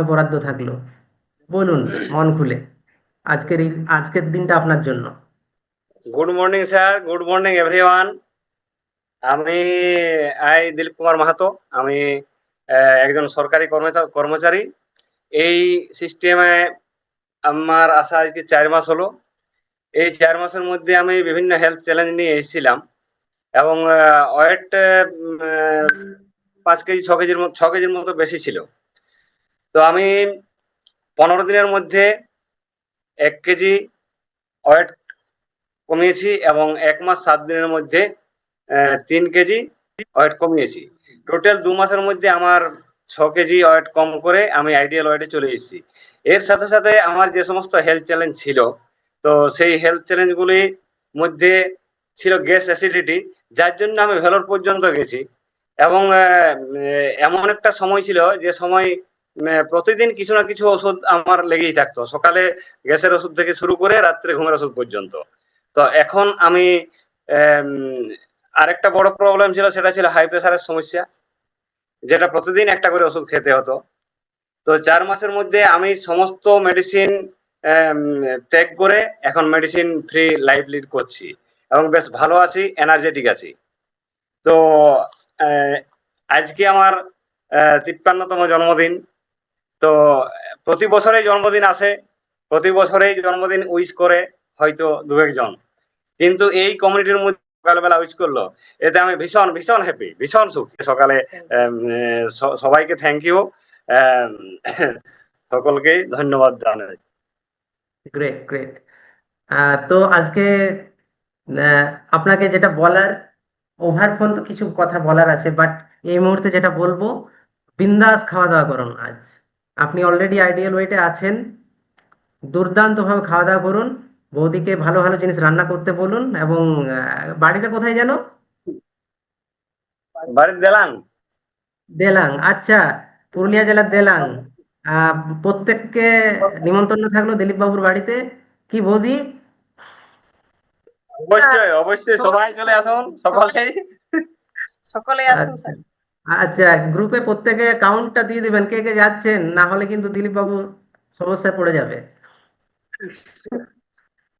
সময় বরাদ্দ থাকল। বলুন, মন খুলে। আজকের আজকের দিনটা আপনার জন্য। Good morning sir good morning everyone আমি আই দিলীপ কুমার মাহাতো। আমি একজন সরকারি কর্মচা- কর্মচারী। এই সিস্টেমে আমার আসা আজকে চার মাস হলো। এই চার মাসের মধ্যে আমি বিভিন্ন হেলথ চ্যালেঞ্জ নিয়ে এসেছিলাম এবং ওয়েট পাঁচ কেজি, ছ কেজির ছ কেজির মতো বেশি ছিল। তো আমি পনেরো দিনের মধ্যে এক কেজি ওয়েট কমিয়েছি এবং এক মাস সাত দিনের মধ্যে তিন কেজি ওয়েট কমিয়েছি। টোটাল দু মাসের মধ্যে আমার ছ কেজি ওয়েট কম করে আমি আইডিয়াল ওয়েটে চলে এসেছি। এর সাথে সাথে আমার যে সমস্ত হেলথ চ্যালেঞ্জ ছিল, তো সেই হেলথ চ্যালেঞ্জগুলির মধ্যে ছিল গ্যাস অ্যাসিডিটি যার জন্য আমি ভেলোর পর্যন্ত গেছি। এবং এমন একটা সময় ছিল যে সময় প্রতিদিন কিছু না কিছু ওষুধ আমার লেগেই থাকতো। সকালে গ্যাসের ওষুধ থেকে শুরু করে রাত্রে ঘুমের ওষুধ পর্যন্ত। তো এখন আমি আরেকটা বড় প্রবলেম ছিল, সেটা ছিল হাই প্রেসারের সমস্যা, যেটা প্রতিদিন একটা করে ওষুধ খেতে হতো। তো চার মাসের মধ্যে আমি সমস্ত মেডিসিন ত্যাগ করে এখন মেডিসিন ফ্রি লাইফ লিড করছি এবং বেশ ভালো আছি এনার্জেটিক আছি। তো আজকে আমার তিপ্পান্নতম জন্মদিন। তো, প্রতি বছরেই জন্মদিন আসে, প্রতি বছরেই জন্মদিন উইশ করে হয়তো দু একজন কিন্তু এই কমিউনিটির মধ্যে সকালবেলা উইশ করল। এতে আমি ভীষণ ভীষণ হ্যাপি ভীষণ সুখী। সকালে সবাইকে থ্যাংক ইউ সকলকেই ধন্যবাদ জানাই। গ্রেট গ্রেট তো আজকে আপনাকে যেটা বলার ওভার ফোন তো কিছু কথা বলার আছে বাট এই মুহূর্তে যেটা বলব, বিন্দাস খাওয়া দাওয়া করুন আজ। আপনি অলরেডি আইডিয়াল ওয়েটে আছেন। দুর্দান্তভাবে খাওয়া দাওয়া করুন। বৌদিকে ভালো ভালো জিনিস রান্না করতে বলুন এবং বাড়িটা কোথায় যেন? বাড়ির দেলাং। দেলাং আচ্ছা পুরুলিয়া জেলার দেলাং। আহ, প্রত্যেককে নিমন্ত্রণ থাকল দিলীপ বাবুর বাড়িতে। কি বৌদি? অবশ্যই অবশ্যই সবাই চলে আসুন সকলেই। সকলে আসুন আচ্ছা। আচ্ছা গ্রুপে প্রত্যেকে কাউন্টটা দিয়ে দিবেন, কে কে যাচ্ছেন, না হলে কিন্তু দিলীপ বাবু সমস্যায় পড়ে যাবে।